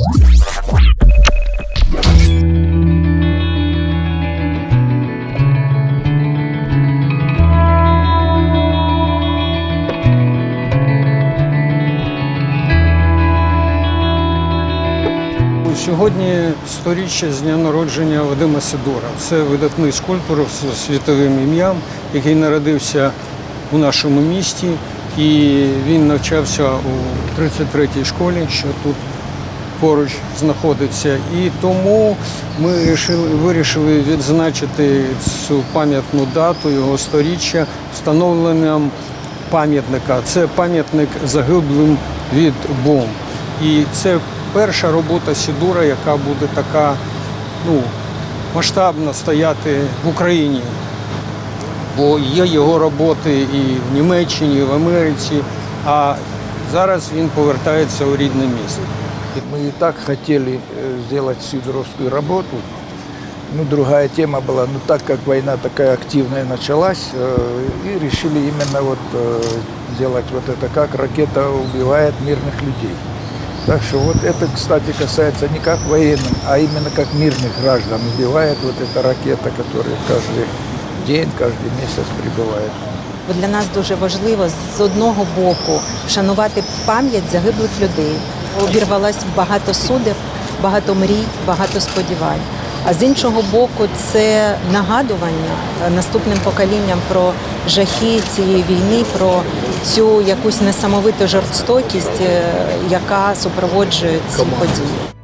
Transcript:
Сьогодні сторіччя з дня народження Вадима Сидора. Це видатний скульптор з світовим ім'ям, який народився у нашому місті, і він навчався у 33-й школі, що тут поруч знаходиться. І тому ми рішили- вирішили відзначити цю пам'ятну дату його сторіччя встановленням пам'ятника. Це пам'ятник загиблим від бомб. І це перша робота Сідура, яка буде така ну, масштабна стояти в Україні. Бо є його роботи і в Німеччині, і в Америці, а зараз він повертається у рідне місто. Мы и так хотели э, сделать сидоровскую работу. Ну, другая тема была, ну, так как война такая активная началась, э, и решили именно вот э, сделать вот это, как ракета убивает мирных людей. Так что вот это, кстати, касается не как военным, а именно как мирных граждан убивает вот эта ракета, которая каждый день, каждый месяц прибывает. Бо для нас дуже важливо з одного боку вшанувати пам'ять загиблих людей. Обірвалось багато судеб, багато мрій, багато сподівань. А з іншого боку, це нагадування е, наступним поколінням про жахи цієї війни, про цю якусь несамовиту жорстокість, е, яка супроводжує ці події.